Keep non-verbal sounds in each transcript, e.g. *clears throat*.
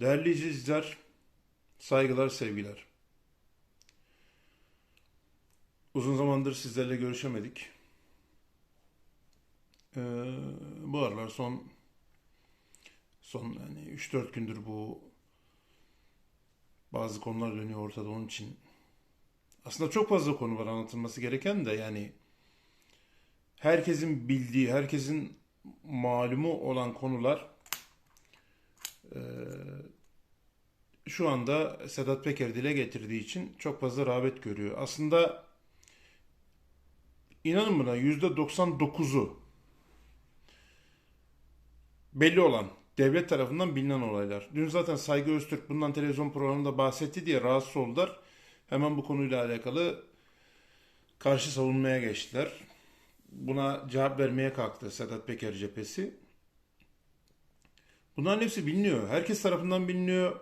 Değerli izleyiciler, saygılar, sevgiler. Uzun zamandır sizlerle görüşemedik. Ee, bu aralar son son yani 3-4 gündür bu bazı konular dönüyor ortada onun için. Aslında çok fazla konu var anlatılması gereken de yani herkesin bildiği, herkesin malumu olan konular e, şu anda Sedat Peker dile getirdiği için çok fazla rağbet görüyor. Aslında inanın buna %99'u belli olan devlet tarafından bilinen olaylar. Dün zaten Saygı Öztürk bundan televizyon programında bahsetti diye rahatsız oldular. Hemen bu konuyla alakalı karşı savunmaya geçtiler. Buna cevap vermeye kalktı Sedat Peker cephesi. Bunların hepsi biliniyor. Herkes tarafından biliniyor.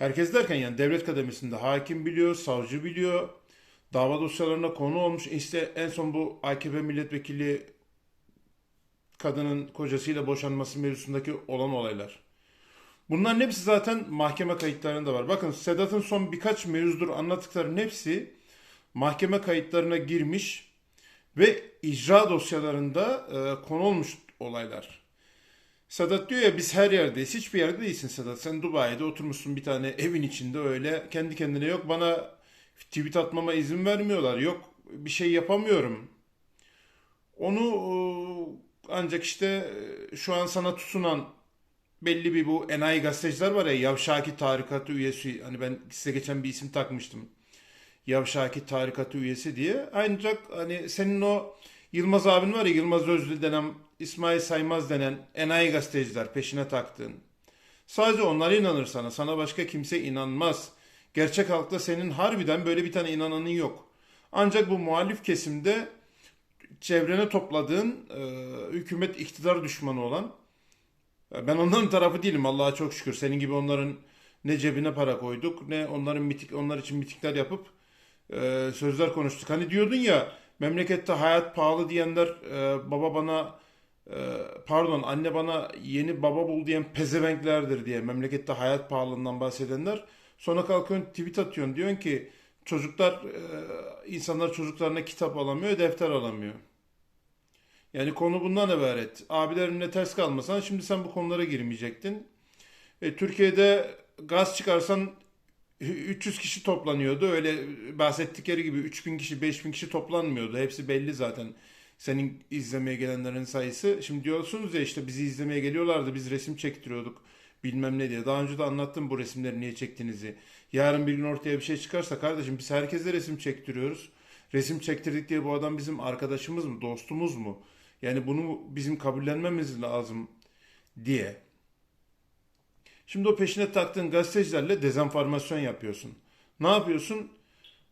Herkes derken yani devlet kademesinde hakim biliyor, savcı biliyor. Dava dosyalarına konu olmuş. İşte en son bu AKP milletvekili kadının kocasıyla boşanması mevzusundaki olan olaylar. Bunların hepsi zaten mahkeme kayıtlarında var. Bakın Sedat'ın son birkaç mevzudur anlattıklarının hepsi mahkeme kayıtlarına girmiş ve icra dosyalarında e, konu olmuş olaylar. Sedat diyor ya biz her yerdeyiz. Hiçbir yerde değilsin Sedat. Sen Dubai'de oturmuşsun bir tane evin içinde öyle kendi kendine yok bana tweet atmama izin vermiyorlar. Yok bir şey yapamıyorum. Onu e, ancak işte e, şu an sana tutunan belli bir bu enayi gazeteciler var ya Yavşaki Tarikatı üyesi hani ben size geçen bir isim takmıştım. Yavşaki Tarikatı üyesi diye. Ancak hani senin o Yılmaz abin var ya Yılmaz Özdil denen İsmail Saymaz denen enayi gazeteciler peşine taktığın. Sadece onlara inanır sana. Sana başka kimse inanmaz. Gerçek halkta senin harbiden böyle bir tane inananın yok. Ancak bu muhalif kesimde çevrene topladığın e, hükümet iktidar düşmanı olan ben onların tarafı değilim Allah'a çok şükür. Senin gibi onların ne cebine para koyduk ne onların mitik onlar için mitikler yapıp e, sözler konuştuk. Hani diyordun ya memlekette hayat pahalı diyenler e, baba bana e, pardon anne bana yeni baba bul diyen pezevenklerdir diye memlekette hayat pahalılığından bahsedenler sonra kalkıyorsun tweet atıyorsun diyorsun ki çocuklar e, insanlar çocuklarına kitap alamıyor defter alamıyor. Yani konu bundan ibaret. Abilerinle ters kalmasan şimdi sen bu konulara girmeyecektin. E, Türkiye'de gaz çıkarsan 300 kişi toplanıyordu. Öyle bahsettikleri gibi 3000 kişi, 5000 kişi toplanmıyordu. Hepsi belli zaten. Senin izlemeye gelenlerin sayısı. Şimdi diyorsunuz ya işte bizi izlemeye geliyorlardı. Biz resim çektiriyorduk. Bilmem ne diye. Daha önce de anlattım bu resimleri niye çektiğinizi. Yarın bir gün ortaya bir şey çıkarsa kardeşim biz herkese resim çektiriyoruz. Resim çektirdik diye bu adam bizim arkadaşımız mı, dostumuz mu? Yani bunu bizim kabullenmemiz lazım diye. Şimdi o peşine taktığın gazetecilerle dezenformasyon yapıyorsun. Ne yapıyorsun?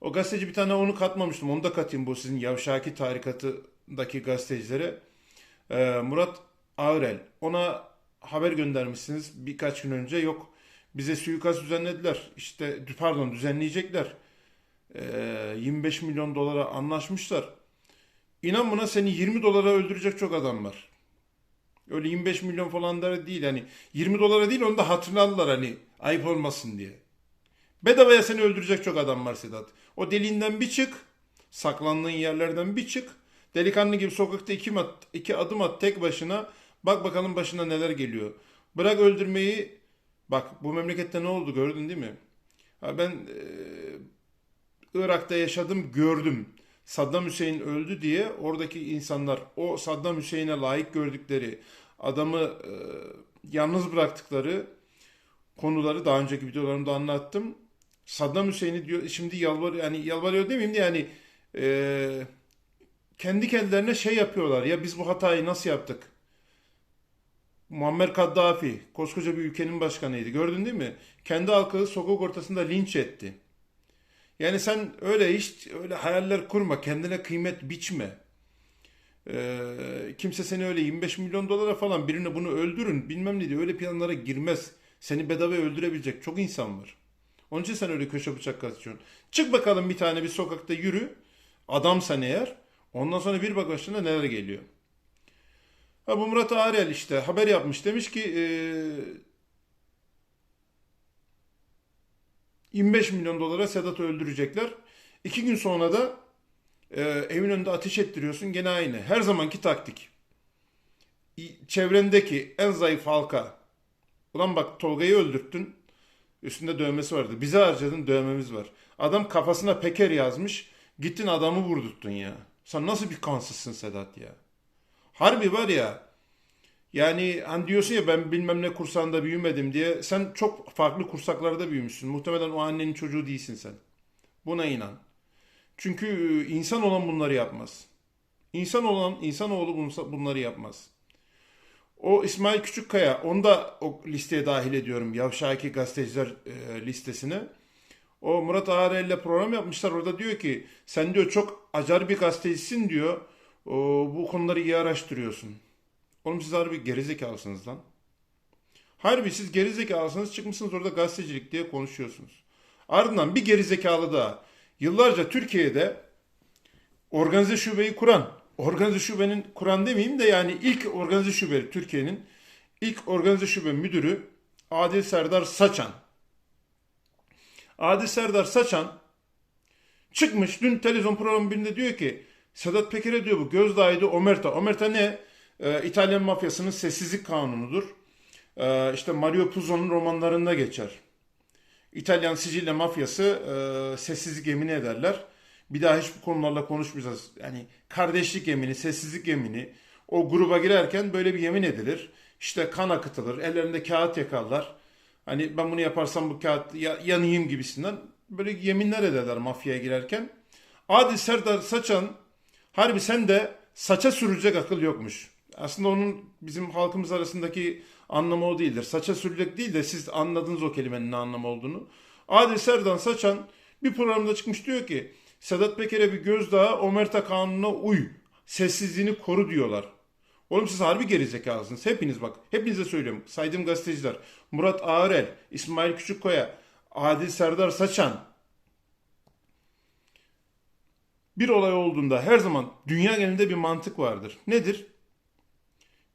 O gazeteci bir tane onu katmamıştım. Onu da katayım bu sizin Yavşaki tarikatındaki gazetecilere. Ee, Murat Ağrel. Ona haber göndermişsiniz birkaç gün önce. Yok bize suikast düzenlediler. İşte pardon düzenleyecekler. Ee, 25 milyon dolara anlaşmışlar. İnan buna seni 20 dolara öldürecek çok adam var. Öyle 25 milyon falan da değil hani 20 dolara değil onu da hatırına hani ayıp olmasın diye. Bedavaya seni öldürecek çok adam var Sedat. O deliğinden bir çık, saklandığın yerlerden bir çık. Delikanlı gibi sokakta iki, at, iki adım at tek başına. Bak bakalım başına neler geliyor. Bırak öldürmeyi. Bak bu memlekette ne oldu gördün değil mi? Ha ben e, Irak'ta yaşadım gördüm. Saddam Hüseyin öldü diye oradaki insanlar o Saddam Hüseyin'e layık gördükleri adamı e, yalnız bıraktıkları konuları daha önceki videolarımda anlattım. Saddam Hüseyin'i diyor şimdi yalvar yani yalvarıyor demeyeyim de yani e, kendi kendilerine şey yapıyorlar ya biz bu hatayı nasıl yaptık? Muammer Kaddafi koskoca bir ülkenin başkanıydı gördün değil mi? Kendi halkı sokak ortasında linç etti. Yani sen öyle hiç öyle hayaller kurma, kendine kıymet biçme. Ee, kimse seni öyle 25 milyon dolara falan birini bunu öldürün bilmem ne diye öyle planlara girmez. Seni bedava öldürebilecek çok insan var. Onun için sen öyle köşe bıçak kaçıyorsun. Çık bakalım bir tane bir sokakta yürü. Adamsan eğer. Ondan sonra bir bak başına neler geliyor. Ha bu Murat Arel işte haber yapmış. Demiş ki e, 25 milyon dolara Sedat'ı öldürecekler. İki gün sonra da e, evin önünde ateş ettiriyorsun gene aynı. Her zamanki taktik. Çevrendeki en zayıf halka. Ulan bak Tolga'yı öldürttün. Üstünde dövmesi vardı. Bize harcadın dövmemiz var. Adam kafasına Peker yazmış. Gittin adamı vurdurttun ya. Sen nasıl bir kansızsın Sedat ya? Harbi var ya. Yani hani diyorsun ya ben bilmem ne kursağında büyümedim diye. Sen çok farklı kursaklarda büyümüşsün. Muhtemelen o annenin çocuğu değilsin sen. Buna inan. Çünkü e, insan olan bunları yapmaz. İnsan olan, insanoğlu bunları yapmaz. O İsmail Küçükkaya, onu da o listeye dahil ediyorum. Yavşaki gazeteciler e, listesine. O Murat Ağarel'le program yapmışlar. Orada diyor ki sen diyor çok acar bir gazetecisin diyor. O, bu konuları iyi araştırıyorsun. Oğlum siz harbi gerizekalısınız lan. Harbi siz gerizekalısınız çıkmışsınız orada gazetecilik diye konuşuyorsunuz. Ardından bir gerizekalı daha. Yıllarca Türkiye'de organize şubeyi kuran, organize şubenin kuran demeyeyim de yani ilk organize şube Türkiye'nin ilk organize şube müdürü Adil Serdar Saçan. Adil Serdar Saçan çıkmış dün televizyon programı birinde diyor ki Sedat Peker'e diyor bu gözdağıydı Omerta. Omerta ne? Ee, İtalyan mafyasının sessizlik kanunudur. Ee, işte Mario Puzo'nun romanlarında geçer. İtalyan Sicilya mafyası e, sessizlik yemini ederler. Bir daha hiç bu konularla konuşmayacağız. Yani kardeşlik yemini, sessizlik yemini o gruba girerken böyle bir yemin edilir. İşte kan akıtılır, ellerinde kağıt yakarlar. Hani ben bunu yaparsam bu kağıt ya- yanayım gibisinden böyle yeminler ederler mafyaya girerken. Adil Serdar Saçan harbi sen de saça sürülecek akıl yokmuş. Aslında onun bizim halkımız arasındaki anlamı o değildir. Saça sürülecek değil de siz anladınız o kelimenin ne anlamı olduğunu. Adil Serdar Saçan bir programda çıkmış diyor ki Sedat Peker'e bir gözdağı Omerta kanununa uy. Sessizliğini koru diyorlar. Oğlum siz harbi gerizekalısınız. Hepiniz bak. Hepinize söylüyorum. Saydığım gazeteciler. Murat Ağırel, İsmail Küçükkoya, Adil Serdar Saçan. Bir olay olduğunda her zaman dünya genelinde bir mantık vardır. Nedir?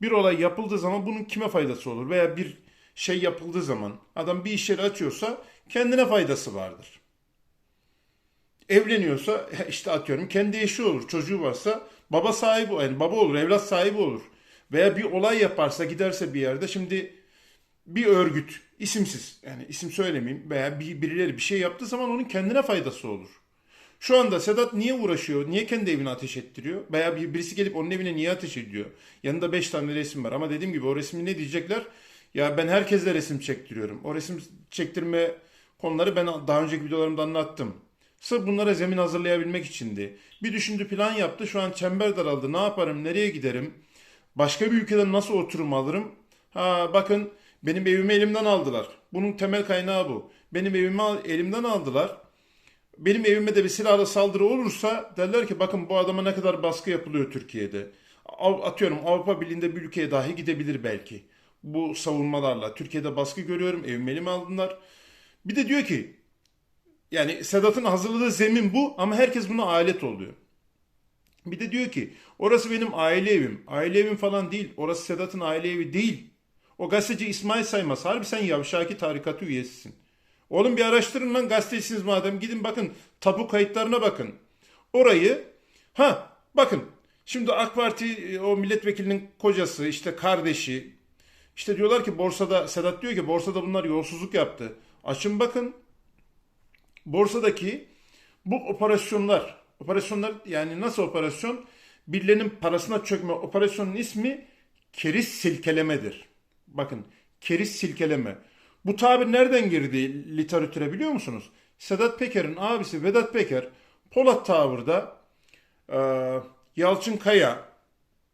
Bir olay yapıldığı zaman bunun kime faydası olur? Veya bir şey yapıldığı zaman adam bir iş yeri açıyorsa kendine faydası vardır. Evleniyorsa işte atıyorum kendi eşi olur. Çocuğu varsa baba sahibi yani baba olur, evlat sahibi olur. Veya bir olay yaparsa giderse bir yerde şimdi bir örgüt isimsiz yani isim söylemeyeyim veya bir, birileri bir şey yaptığı zaman onun kendine faydası olur. Şu anda Sedat niye uğraşıyor? Niye kendi evine ateş ettiriyor? Veya bir, birisi gelip onun evine niye ateş ediyor? Yanında 5 tane resim var ama dediğim gibi o resmi ne diyecekler? Ya ben herkesle resim çektiriyorum. O resim çektirme konuları ben daha önceki videolarımda anlattım. Sırf bunlara zemin hazırlayabilmek içindi. Bir düşündü plan yaptı. Şu an çember daraldı. Ne yaparım? Nereye giderim? Başka bir ülkeden nasıl oturum alırım? Ha bakın benim evimi elimden aldılar. Bunun temel kaynağı bu. Benim evimi elimden aldılar. Benim evime de bir silahlı saldırı olursa derler ki bakın bu adama ne kadar baskı yapılıyor Türkiye'de. Atıyorum Avrupa Birliği'nde bir ülkeye dahi gidebilir belki. Bu savunmalarla. Türkiye'de baskı görüyorum. Evimi elime aldılar. Bir de diyor ki yani Sedat'ın hazırladığı zemin bu ama herkes buna alet oluyor. Bir de diyor ki orası benim aile evim. Aile evim falan değil. Orası Sedat'ın aile evi değil. O gazeteci İsmail Saymaz. Harbi sen Yavşaki tarikatı üyesisin. Oğlum bir araştırın lan gazetecisiniz madem. Gidin bakın tapu kayıtlarına bakın. Orayı ha bakın şimdi AK Parti e, o milletvekilinin kocası işte kardeşi işte diyorlar ki borsada Sedat diyor ki borsada bunlar yolsuzluk yaptı. Açın bakın borsadaki bu operasyonlar, operasyonlar yani nasıl operasyon? Birilerinin parasına çökme operasyonun ismi keriz silkelemedir. Bakın keriz silkeleme. Bu tabir nereden girdi literatüre biliyor musunuz? Sedat Peker'in abisi Vedat Peker Polat Tower'da e, Yalçın Kaya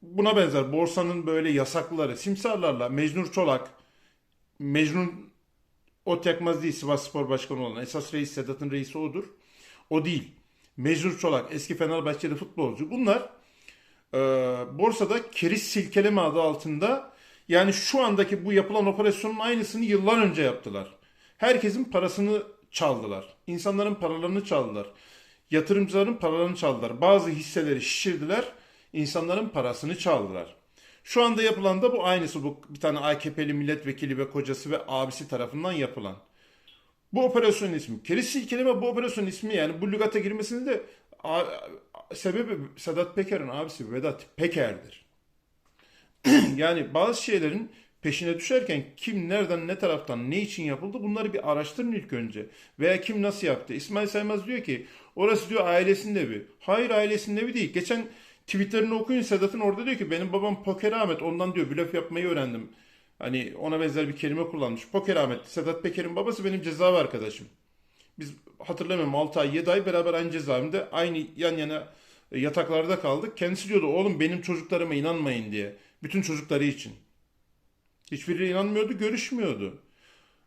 buna benzer borsanın böyle yasakları simsarlarla Mecnun Çolak Mecnun o tekmaz değil Sivas Spor Başkanı olan. Esas reis Sedat'ın reisi odur. O değil. Mecnun Çolak eski Fenerbahçeli futbolcu. Bunlar e, borsada keriz silkeleme adı altında yani şu andaki bu yapılan operasyonun aynısını yıllar önce yaptılar. Herkesin parasını çaldılar. İnsanların paralarını çaldılar. Yatırımcıların paralarını çaldılar. Bazı hisseleri şişirdiler. İnsanların parasını çaldılar. Şu anda yapılan da bu aynısı. Bu bir tane AKP'li milletvekili ve kocası ve abisi tarafından yapılan. Bu operasyonun ismi. Kelisi kelime bu operasyonun ismi yani bu lügata girmesinin de sebebi Sedat Peker'in abisi Vedat Peker'dir. *clears throat* yani bazı şeylerin peşine düşerken kim nereden ne taraftan ne için yapıldı bunları bir araştırın ilk önce. Veya kim nasıl yaptı. İsmail Saymaz diyor ki orası diyor ailesinin evi. Hayır ailesinin evi değil. Geçen tweetlerini okuyun Sedat'ın orada diyor ki benim babam Poker Ahmet ondan diyor blöf yapmayı öğrendim. Hani ona benzer bir kelime kullanmış. Poker Ahmet. Sedat Peker'in babası benim cezaevi arkadaşım. Biz hatırlamıyorum 6 ay 7 ay beraber aynı cezaevinde aynı yan yana e, yataklarda kaldık. Kendisi diyordu oğlum benim çocuklarıma inanmayın diye. Bütün çocukları için. Hiçbiri inanmıyordu, görüşmüyordu.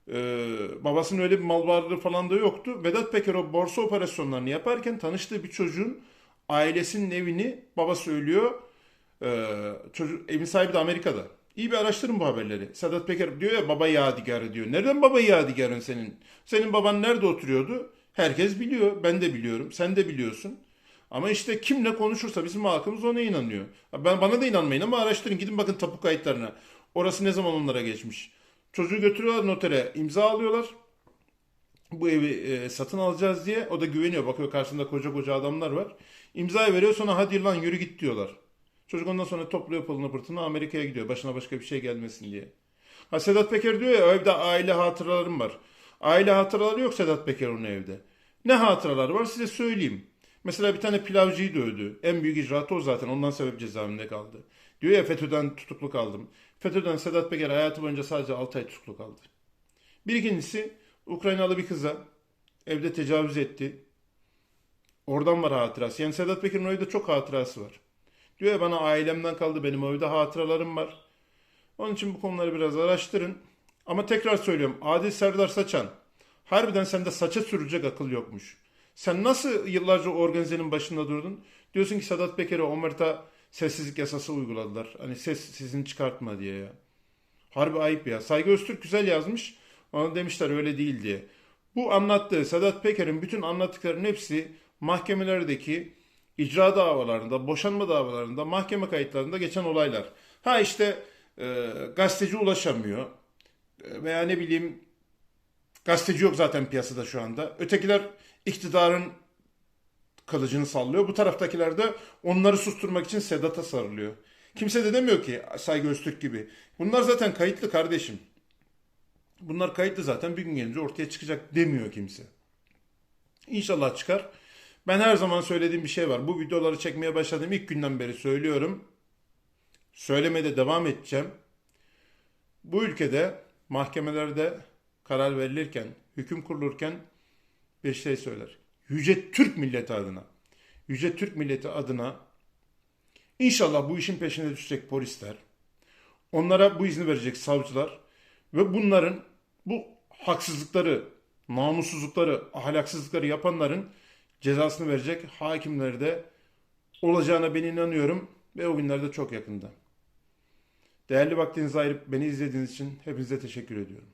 Ee, babasının öyle bir mal varlığı falan da yoktu. Vedat Peker o borsa operasyonlarını yaparken tanıştığı bir çocuğun ailesinin evini baba söylüyor. Ee, çocuk, evin sahibi de Amerika'da. İyi bir araştırın bu haberleri. Sedat Peker diyor ya baba yadigarı diyor. Nereden baba yadigarın senin? Senin baban nerede oturuyordu? Herkes biliyor. Ben de biliyorum. Sen de biliyorsun. Ama işte kimle konuşursa bizim halkımız ona inanıyor. Ben bana da inanmayın ama araştırın gidin bakın tapu kayıtlarına. Orası ne zaman onlara geçmiş. Çocuğu götürüyorlar notere, imza alıyorlar. Bu evi e, satın alacağız diye. O da güveniyor. Bakıyor karşısında koca koca adamlar var. İmzayı veriyor sonra hadi lan yürü git diyorlar. Çocuk ondan sonra topluyor pılını pırtını Amerika'ya gidiyor. Başına başka bir şey gelmesin diye. Ha Sedat Peker diyor ya evde aile hatıralarım var. Aile hatıraları yok Sedat Peker'in evde. Ne hatıraları var size söyleyeyim. Mesela bir tane pilavcıyı dövdü. En büyük icraatı o zaten. Ondan sebep cezaevinde kaldı. Diyor ya FETÖ'den tutuklu kaldım. FETÖ'den Sedat Peker hayatı boyunca sadece 6 ay tutuklu kaldı. Bir ikincisi Ukraynalı bir kıza evde tecavüz etti. Oradan var hatırası. Yani Sedat Peker'in o evde çok hatırası var. Diyor ya bana ailemden kaldı benim o evde hatıralarım var. Onun için bu konuları biraz araştırın. Ama tekrar söylüyorum Adil Serdar Saçan harbiden sende saça sürecek akıl yokmuş. Sen nasıl yıllarca organizenin başında durdun? Diyorsun ki Sedat Peker'e Omert'a sessizlik yasası uyguladılar. Hani ses sizin çıkartma diye ya. Harbi ayıp ya. Saygı Öztürk güzel yazmış. Ona demişler öyle değil diye. Bu anlattığı Sedat Peker'in bütün anlattıklarının hepsi mahkemelerdeki icra davalarında, boşanma davalarında, mahkeme kayıtlarında geçen olaylar. Ha işte e, gazeteci ulaşamıyor. E, veya ne bileyim gazeteci yok zaten piyasada şu anda. Ötekiler iktidarın kılıcını sallıyor. Bu taraftakiler de onları susturmak için Sedat'a sarılıyor. Kimse de demiyor ki Saygı Öztürk gibi. Bunlar zaten kayıtlı kardeşim. Bunlar kayıtlı zaten bir gün gelince ortaya çıkacak demiyor kimse. İnşallah çıkar. Ben her zaman söylediğim bir şey var. Bu videoları çekmeye başladığım ilk günden beri söylüyorum. Söylemeye de devam edeceğim. Bu ülkede mahkemelerde karar verilirken, hüküm kurulurken bir şey söyler. Yüce Türk milleti adına, Yüce Türk milleti adına inşallah bu işin peşine düşecek polisler, onlara bu izni verecek savcılar ve bunların bu haksızlıkları, namussuzlukları, ahlaksızlıkları yapanların cezasını verecek hakimleri de olacağına ben inanıyorum ve o günlerde çok yakında. Değerli vaktinizi ayırıp beni izlediğiniz için hepinize teşekkür ediyorum.